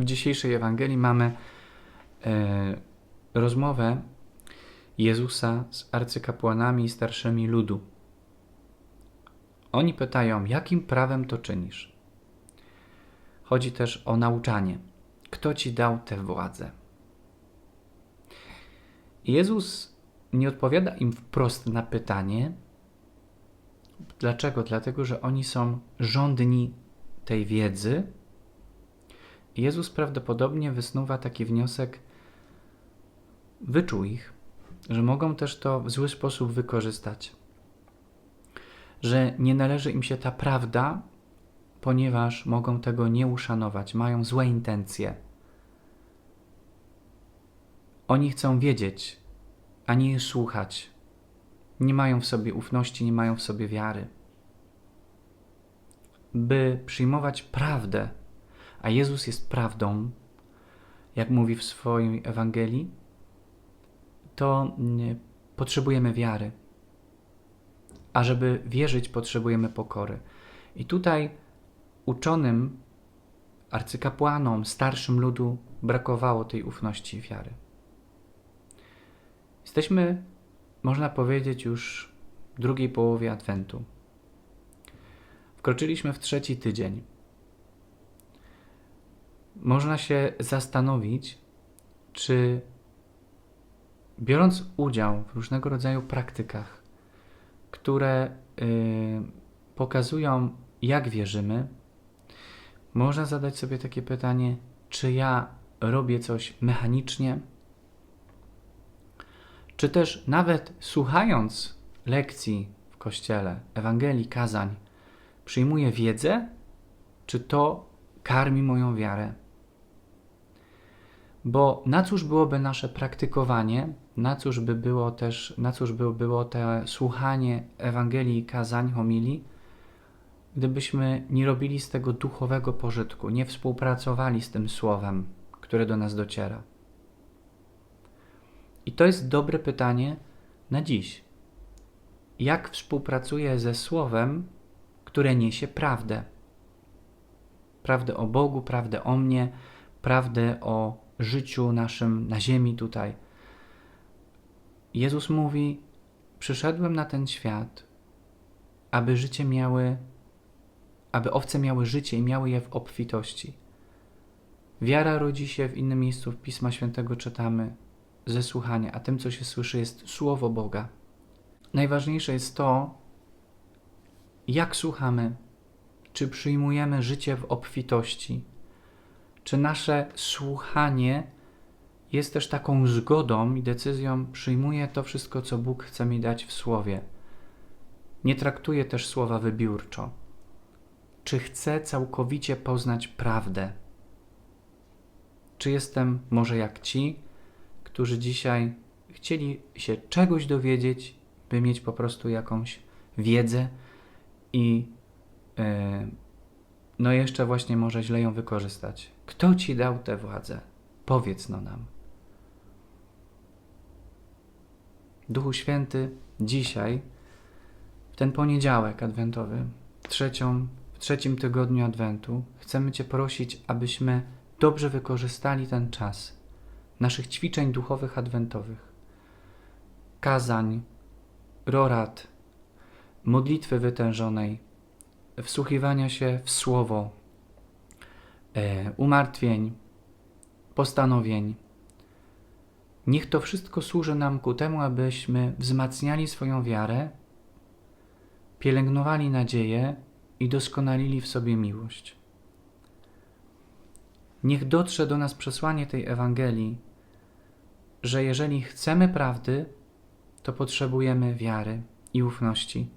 W dzisiejszej Ewangelii mamy e, rozmowę Jezusa z arcykapłanami i starszymi ludu. Oni pytają, jakim prawem to czynisz? Chodzi też o nauczanie. Kto ci dał tę władzę? Jezus nie odpowiada im wprost na pytanie. Dlaczego? Dlatego, że oni są żądni tej wiedzy. Jezus prawdopodobnie wysnuwa taki wniosek, wyczuł ich, że mogą też to w zły sposób wykorzystać. Że nie należy im się ta prawda, ponieważ mogą tego nie uszanować, mają złe intencje. Oni chcą wiedzieć, a nie słuchać. Nie mają w sobie ufności, nie mają w sobie wiary. By przyjmować prawdę, a Jezus jest prawdą, jak mówi w swojej Ewangelii, to mm, potrzebujemy wiary. A żeby wierzyć, potrzebujemy pokory. I tutaj uczonym, arcykapłanom, starszym ludu brakowało tej ufności i wiary. Jesteśmy, można powiedzieć, już w drugiej połowie Adwentu. Wkroczyliśmy w trzeci tydzień. Można się zastanowić, czy biorąc udział w różnego rodzaju praktykach, które yy, pokazują, jak wierzymy, można zadać sobie takie pytanie, czy ja robię coś mechanicznie, czy też nawet słuchając lekcji w kościele, Ewangelii, kazań, przyjmuję wiedzę, czy to karmi moją wiarę. Bo na cóż byłoby nasze praktykowanie, na cóż by było też, na cóż by było to słuchanie Ewangelii, kazań, homilii, gdybyśmy nie robili z tego duchowego pożytku, nie współpracowali z tym słowem, które do nas dociera. I to jest dobre pytanie na dziś. Jak współpracuję ze słowem, które niesie prawdę? Prawdę o Bogu, prawdę o mnie, prawdę o życiu naszym na ziemi tutaj. Jezus mówi: Przyszedłem na ten świat, aby życie miały, aby owce miały życie i miały je w obfitości. Wiara rodzi się w innym miejscu w Pisma Świętego czytamy ze słuchania, a tym, co się słyszy, jest Słowo Boga. Najważniejsze jest to, jak słuchamy, czy przyjmujemy życie w obfitości, czy nasze słuchanie jest też taką zgodą i decyzją, przyjmuję to wszystko, co Bóg chce mi dać w Słowie. Nie traktuję też słowa wybiórczo. Czy chcę całkowicie poznać prawdę? Czy jestem może jak ci, którzy dzisiaj chcieli się czegoś dowiedzieć, by mieć po prostu jakąś wiedzę i no jeszcze właśnie może źle ją wykorzystać. Kto ci dał tę władzę? Powiedz no nam. Duchu Święty, dzisiaj, w ten poniedziałek adwentowy, trzecią, w trzecim tygodniu adwentu, chcemy Cię prosić, abyśmy dobrze wykorzystali ten czas naszych ćwiczeń duchowych adwentowych, kazań, rorat, modlitwy wytężonej, wsłuchiwania się w słowo, e, umartwień, postanowień. Niech to wszystko służy nam ku temu, abyśmy wzmacniali swoją wiarę, pielęgnowali nadzieję i doskonalili w sobie miłość. Niech dotrze do nas przesłanie tej Ewangelii, że jeżeli chcemy prawdy, to potrzebujemy wiary i ufności.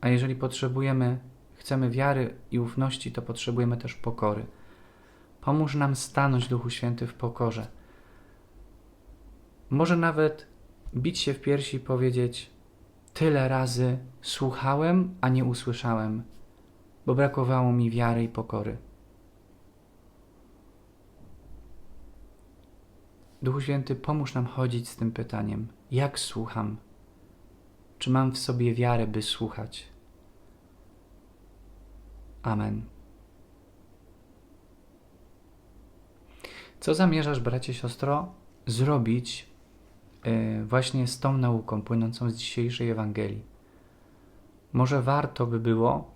A jeżeli potrzebujemy, chcemy wiary i ufności, to potrzebujemy też pokory. Pomóż nam stanąć, Duchu Święty, w pokorze. Może nawet bić się w piersi i powiedzieć: Tyle razy słuchałem, a nie usłyszałem, bo brakowało mi wiary i pokory. Duchu Święty, pomóż nam chodzić z tym pytaniem: jak słucham? Czy mam w sobie wiarę, by słuchać? Amen. Co zamierzasz, bracie, siostro, zrobić y, właśnie z tą nauką płynącą z dzisiejszej Ewangelii? Może warto by było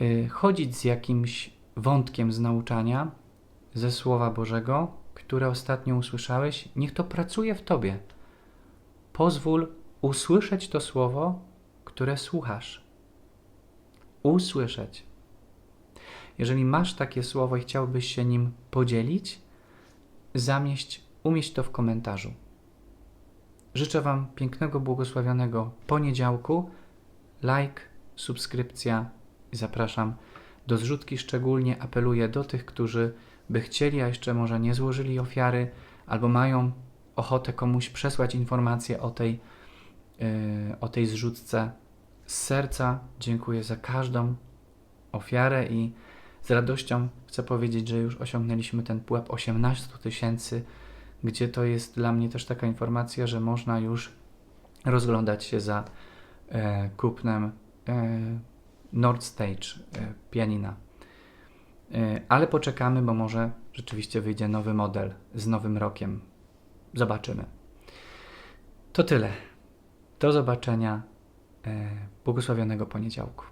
y, chodzić z jakimś wątkiem z nauczania ze Słowa Bożego, które ostatnio usłyszałeś, niech to pracuje w tobie. Pozwól usłyszeć to słowo, które słuchasz. Usłyszeć. Jeżeli masz takie słowo i chciałbyś się nim podzielić, zamieść, umieść to w komentarzu. Życzę Wam pięknego, błogosławionego poniedziałku. Like, subskrypcja i zapraszam do zrzutki. Szczególnie apeluję do tych, którzy by chcieli, a jeszcze może nie złożyli ofiary, albo mają ochotę komuś przesłać informację o tej, yy, o tej zrzutce. Z serca dziękuję za każdą ofiarę i z radością chcę powiedzieć, że już osiągnęliśmy ten pułap 18 tysięcy, gdzie to jest dla mnie też taka informacja, że można już rozglądać się za e, kupnem e, Nord Stage e, pianina. E, ale poczekamy, bo może rzeczywiście wyjdzie nowy model z nowym rokiem. Zobaczymy. To tyle. Do zobaczenia. E, błogosławionego poniedziałku.